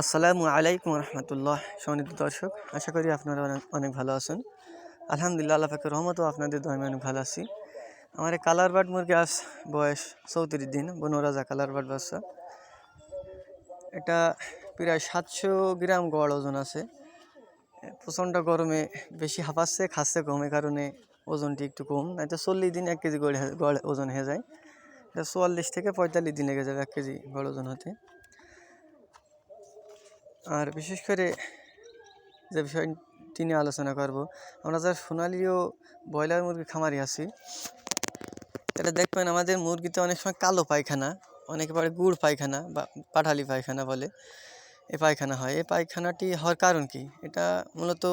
আসসালামু আলাইকুম রহমতুল্লাহ। সম্মানিত দর্শক, আশা করি আপনারা অনেক ভালো আছেন। আলহামদুলিল্লাহ, আল্লাহ পাকের রহমতও আপনাদের দমে অনেক ভালো আছি। আমার কালার বার্ড মুরগি আজ বয়স চৌত্রিশ দিন, বনরাজা কালার বার্ড বাচ্চা। এটা প্রায় সাতশো গ্রাম গড় ওজন আছে। প্রচণ্ড গরমে বেশি হাঁপাচ্ছে, খাচ্ছে কম কারণে ওজনটি একটু কম। নয়তো চল্লিশ দিন এক কেজি গড় গড় ওজন হয়ে যায়। এটা চুয়াল্লিশ থেকে পঁয়তাল্লিশ দিন লেগে যাবে এক কেজি গড় ওজন হতে। আর বিশেষ করে যে বিষয়টি নিয়ে আলোচনা করব, আমরা যারা সোনালি ও ব্রয়লার মুরগি খামারি আছি এটা দেখবেন আমাদের মুরগিতে অনেক সময় কালো পায়খানা, অনেকে গুড় পায়খানা বা পাঠালি পায়খানা বলে এই পায়খানা হয়। এই পায়খানাটি হওয়ার কারণ কি? এটা মূলত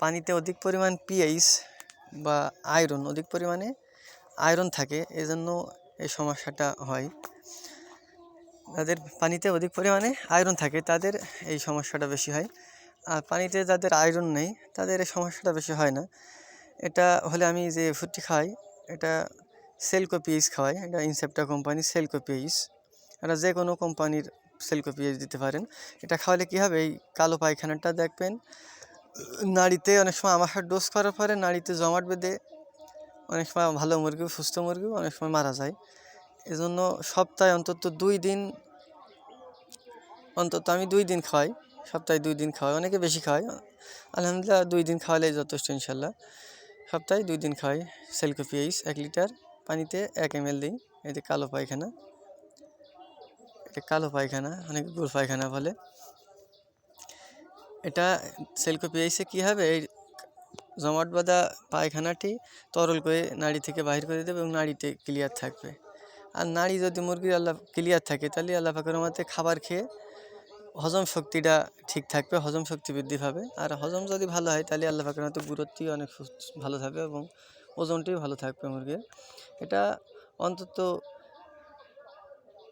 পানিতে অধিক পরিমাণ পিএইচ বা আয়রন অধিক পরিমাণে আয়রন থাকে, এজন্য এই সমস্যাটা হয়। যাদের পানিতে অধিক পরিমাণে আয়রন থাকে, তাদের এই সমস্যাটা বেশি হয়। আর পানিতে যাদের আয়রন নেই, তাদের এই সমস্যাটা বেশি হয় না। এটা হলে আমি যে ফুডটি খাই, এটা সেলকো পিএইচ খাওয়াই, এটা ইনসেপ্টা কোম্পানি সেলকো পিএইচ এটা যে কোনো কোম্পানির সেলকো পিএইচ দিতে পারেন। এটা খাওয়ালে কী হবে? এই কালো পায়খানাটা দেখবেন, নাড়িতে অনেক সময় আমাশার ডোজ করার পরে নাড়িতে জমাট বেঁধে অনেক সময় ভালো মুরগি, সুস্থ মুরগিও অনেক সময় মারা যায়। এজন্য সপ্তাহে অন্তত দুই দিন অন্তত আমি দুই দিন খাওয়াই, সপ্তাহে দুই দিন খাওয়াই, অনেকে বেশি খাওয়াই আলহামদুলিল্লাহ দুই দিন খাওয়ালেই যথেষ্ট ইনশাল্লাহ সপ্তাহে দুই দিন খাওয়াই সেলকো পিএইচ এক লিটার পানিতে এক এম এল দিই এতে কালো পায়খানা। এটা কালো পায়খানা, অনেকে গুড় পায়খানা বলে। এটা সেলকো পিএইচে কী হবে? এই জমাট বাঁধা পায়খানাটি তরল করে নাড়ি থেকে বাহির করে দেবে এবং নাড়িতে ক্লিয়ার থাকবে। আর নাড়ি যদি মুরগির আল্লাহ ক্লিয়ার থাকে, তাহলে আল্লাহ পাকের মতে খাবার খেয়ে হজম শক্তিটা ঠিক থাকবে, হজম শক্তি বৃদ্ধি পাবে। আর হজম যদি ভালো হয়, তাহলে আল্লাহ পাকের মতো গুরুত্বটি অনেক ভালো থাকবে এবং ওজনটিও ভালো থাকবে মুরগির। এটা অন্তত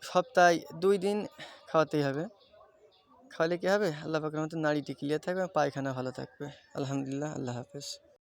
সপ্তাহে দুই দিন খাওয়াতেই হবে। খাওয়ালে কী হবে? আল্লাহ পাকের মতো নাড়িটি ক্লিয়ার থাকবে, পায়খানা ভালো থাকবে। আলহামদুলিল্লাহ, আল্লাহ হাফেজ।